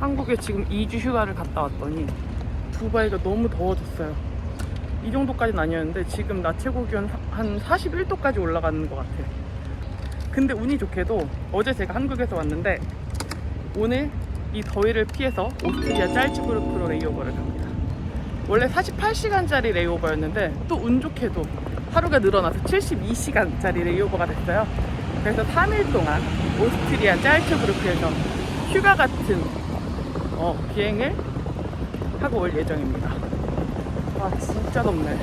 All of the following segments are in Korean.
한국에 지금 2주 휴가를 갔다 왔더니 두바이가 너무 더워졌어요. 이 정도까지는 아니었는데 지금 낮 최고 기온 한 41도까지 올라가는 것 같아. 근데 운이 좋게도 어제 제가 한국에서 왔는데 오늘 이 더위를 피해서 오스트리아 짤츠부르크로 레이오버를 갑니다. 원래 48시간짜리 레이오버였는데 또 운 좋게도 하루가 늘어나서 72시간짜리 레이오버가 됐어요. 그래서 3일 동안 오스트리아 짤츠부르크에서 휴가 같은 어, 비행을 하고 올 예정입니다. 와 진짜 덥네.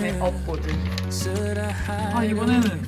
네, 업보드. 아 이번에는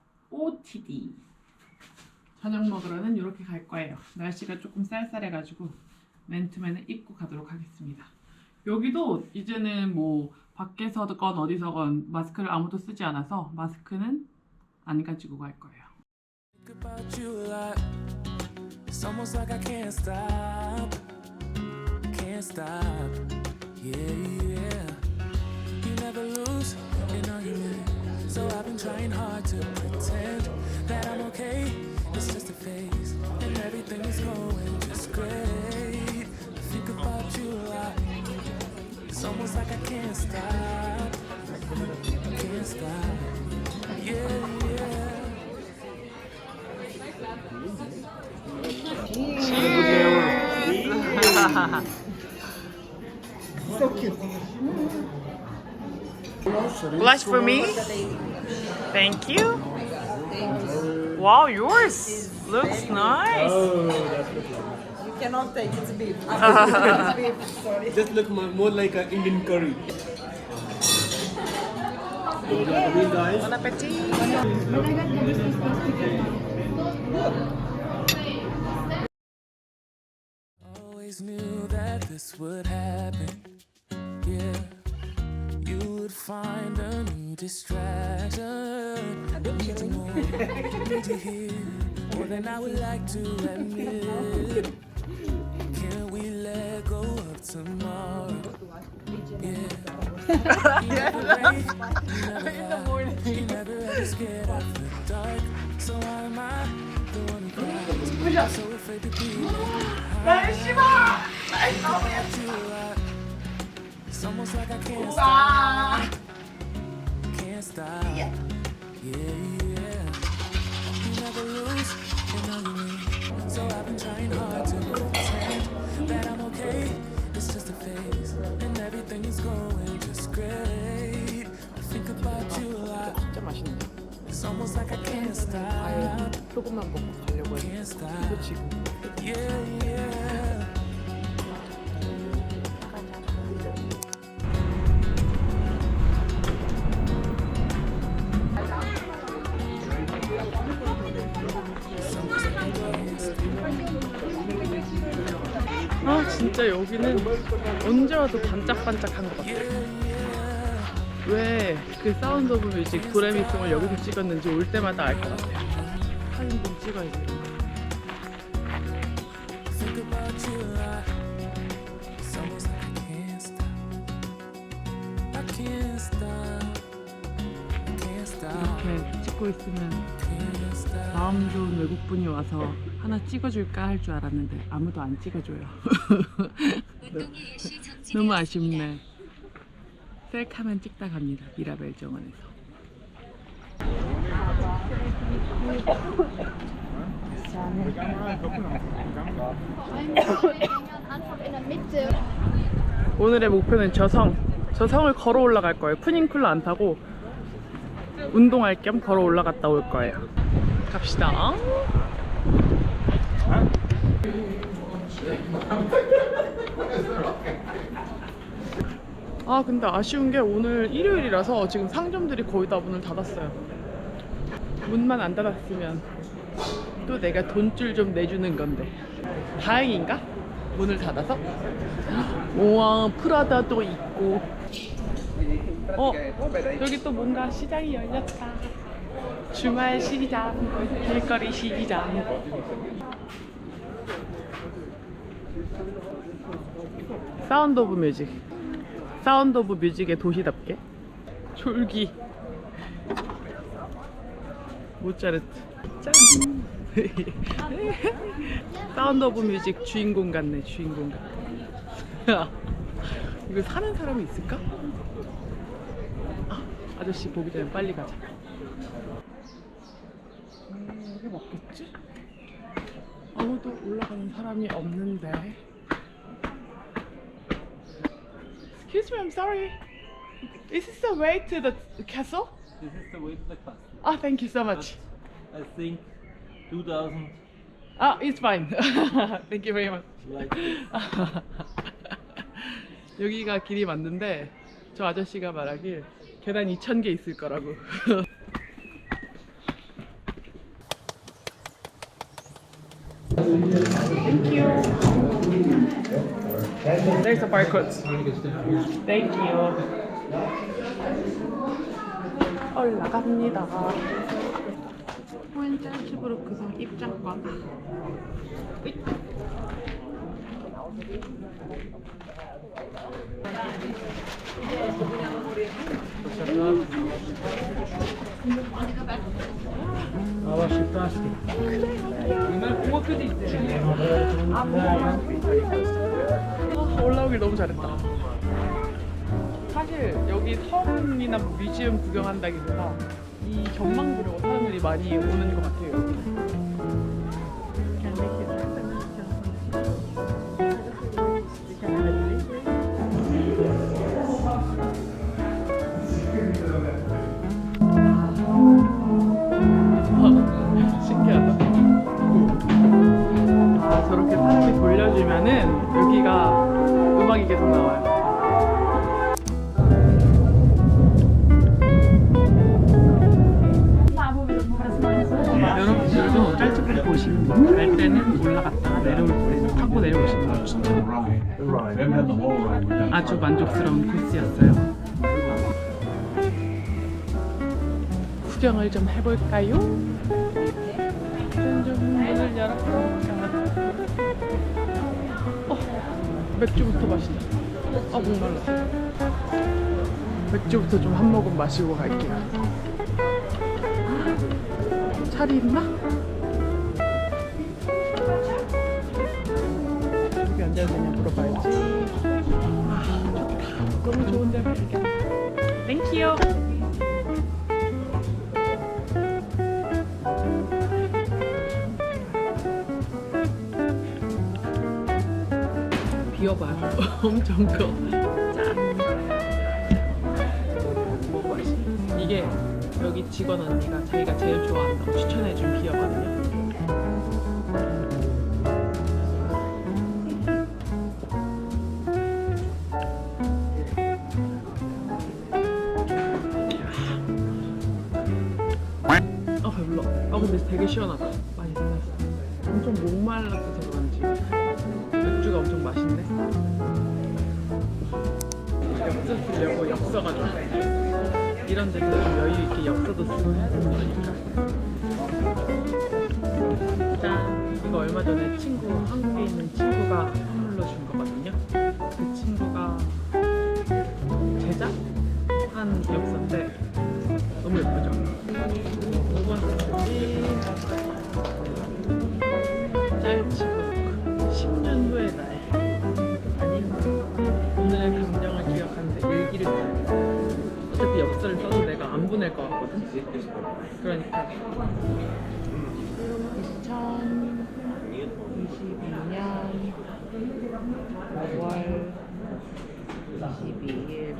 OTD 저녁 먹으러는 이렇게 갈 거예요. 날씨가 조금 쌀쌀해가지고 맨투맨을 입고 가도록 하겠습니다. 여기도 이제는 뭐 밖에서건 어디서건 마스크를 아무도 쓰지 않아서 마스크는 안 가지고 갈 거예요. That I'm okay. It's just a phase. And everything is going just great. I think about you a lot. It's almost like I can't stop. Can't stop. Yeah, yeah. Blush for me. Thank you. Wow, yours looks nice. Oh, that's good. You cannot take it's beef. it's beef, sorry. just look more, more like an Indian curry. Those are the guys. Bon appetit. Always knew that this would happen. Yeah, you would find a new distraction. Need you more, need you here more than I would like to admit. Can we let go of tomorrow? Yeah. You never break, you never lie, you never ever scared of the dark. So why am I the one who cries? I'm so afraid to be. It's almost like I can't stop. Can't stop. Yeah, yeah. You never lose an argument. So I've been trying hard to pretend that I'm okay. It's just a phase, and everything is going just great. I think about you a lot. 진짜 맛있네. It's almost like I can't stop. 소금만 먹고 가려고 했는데 Can't stop. 이거 지금 진짜 여기는 언제 와도 반짝반짝한 것 같아. 왜그 사운드 오브 뮤직 그래미송을 여기서 찍었는지 올 때마다 알 것 같아요. 사진 좀 찍어야지. 이렇게 찍고 있으면. 마음 좋은 외국분이 와서 하나 찍어줄까 할 줄 알았는데 아무도 안 찍어줘요. 너무 아쉽네. 셀카만 찍다 갑니다. 미라벨 정원에서. 오늘의 목표는 저성. 저성을 걸어 올라갈 거예요. 푸닝쿨러 안 타고 운동할 겸 걸어 올라갔다 올 거예요. 갑시다. 아 근데 아쉬운 게 오늘 일요일이라서 지금 상점들이 거의 다 문을 닫았어요. 문만 안 닫았으면 또 내가 돈줄 좀 내주는 건데 다행인가? 문을 닫아서? 우와 프라다도 있고 어 여기 또 뭔가 시장이 열렸다 주말 시장 길거리 시장 사운드 오브 뮤직 사운드 오브 뮤직의 도시답게? 졸기. 모차르트. 짠. 사운드 오브 뮤직 주인공 같네 주인공 같아 이거 사는 사람이 있을까? 아, 아저씨 보기 전에 빨리 가자. 음, 여기 맞겠지? 아무도 올라가는 사람이 없는데 Excuse me, I'm sorry. Is this the way to the castle? This is the way to the castle. Ah, thank you so much. I think 2000 Ah, it's fine. thank you very much. like. 여기가 길이 맞는데 저 아저씨가 말하길 계단 2,000개 있을 거라고. There's a barcode. Thank you. 올라갑니다. 호엔짤츠부르크성 입장권. 으이. 아, 올라오길 너무 잘했다. 사실 여기 성이나 뮤지엄 구경한다기보다 이 전망 보려고 사람들이 많이 오는 것 같아요. 여기. 저렇게 사람이 돌려주면은 여기가 음악이 계속 나와요. 여러분들도 보시는 분, 갈 때는 올라갔다가 내려올 때 타고 추천합니다. 아주 만족스러운 코스였어요. 구경을 좀 해볼까요? 좀 문을 열어볼까? 어, 맥주부터 마시자. 아, 목말라. 맥주부터 좀 한 모금 마시고 갈게요. 차리 있나? 여기 앉아야 되냐 물어봐야지. 아, 좋다. 너무 좋은데 발견. 땡큐. 비워봐요. 엄청 커. 짠. 이게 여기 직원 언니가 자기가 제일 좋아한다고 추천해준 비어거든요. 아. 아 되게 시원하다. 끝났어. 엄청 목말라서 맥주가 엄청 맛있네. 엽서 쓰려고 엽서가 좀 이런 데서 좀 여유 있게 엽서도 쓰고 해야 되는 거니까. 짠. 이거 얼마 전에 친구 한국에 있는 친구가 선물로 준 거거든요. 그 친구가 제작 한 엽서인데 보낼 것 같거든? 그러니까. 2022년 5월 22일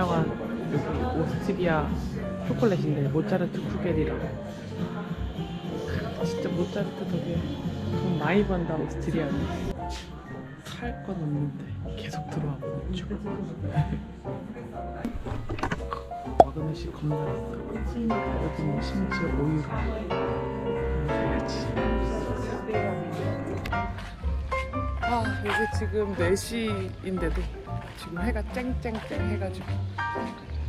유명한 여기 오스트리아 초콜릿인데 모차르트 쿠겔이라고. 진짜 모차르트 덕에 돈 많이 번다 오스트리아는. 살 건 없는데 계속 들어와고 있죠 마그넷이 겁나 있어 여기는 심지어 오유로 아 이게 지금 4시인데도 지금 해가 쨍쨍쨍 해가지고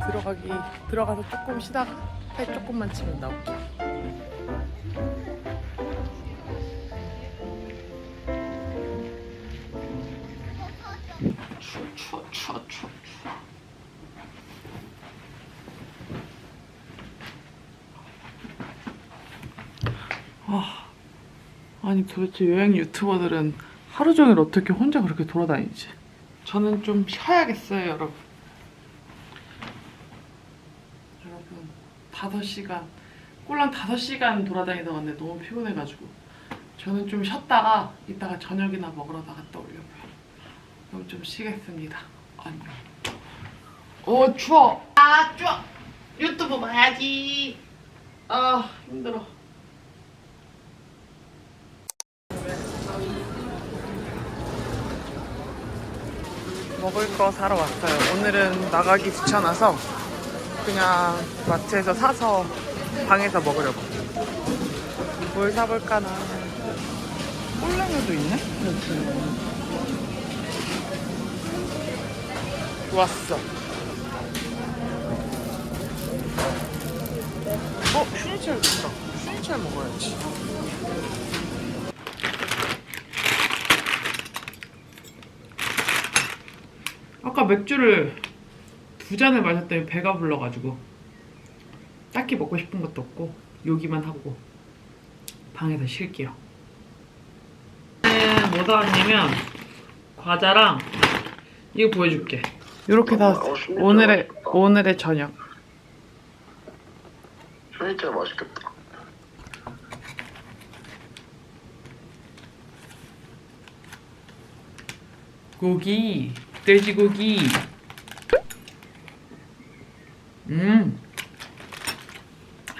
들어가기 들어가서 조금 쉬다가 해 조금만 치면 나올게 추워 추워 추워 추워 추워 아, 아니 도대체 여행 유튜버들은 하루 종일 어떻게 혼자 그렇게 돌아다니지? 저는 좀 쉬어야겠어요, 여러분. 여러분, 5시간, 꼴랑 5시간 돌아다니다 왔는데 너무 피곤해가지고 저는 좀 쉬었다가 이따가 저녁이나 먹으러 나갔다 오려고요. 그럼 좀 쉬겠습니다. 안녕. 오, 추워. 아, 추워. 유튜브 봐야지. 아, 힘들어. 먹을 거 사러 왔어요. 오늘은 나가기 귀찮아서 그냥 마트에서 사서 방에서 먹으려고. 뭘 사볼까나. 꼴랑이도 있네? 왔어. 어, 슈니첼 있다. 슈니첼 먹어야지. 아까 맥주를 두 잔을 마셨더니 배가 불러가지고 딱히 먹고 싶은 것도 없고 여기만 하고 방에서 쉴게요. 뭐 사왔냐면 과자랑 이거 보여줄게. 이렇게 사왔어. 오늘의 오늘의 저녁. 진짜 맛있겠다. 고기, 돼지고기. 음.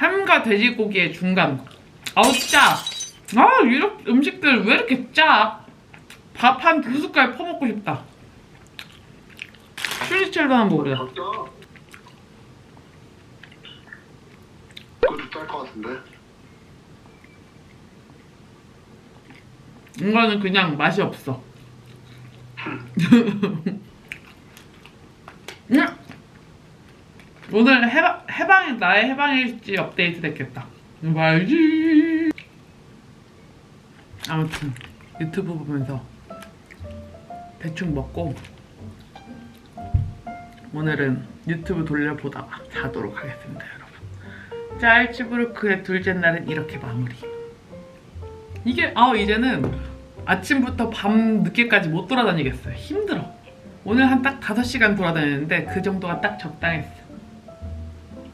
ham과 돼지고기의 중간. 아우 짜. 아 이런 음식들 왜 이렇게 짜? 밥 한 두 숟갈 퍼먹고 싶다. 슈니첼도 한번 먹으자. 진짜? 그것도 짤것 같은데? 이거는 그냥 맛이 없어. 음! 오늘 해방, 해방, 나의 해방일지 업데이트 됐겠다. 봐야지. 아무튼, 유튜브 보면서 대충 먹고, 오늘은 유튜브 돌려보다가 자도록 하겠습니다, 여러분. 짤치브루크의 둘째 날은 이렇게 마무리. 이게 아 이제는 아침부터 밤 늦게까지 못 돌아다니겠어요. 힘들어. 오늘 한 딱 5시간 돌아다녔는데 그 정도가 딱 적당했어.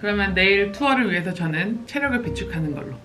그러면 내일 투어를 위해서 저는 체력을 비축하는 걸로.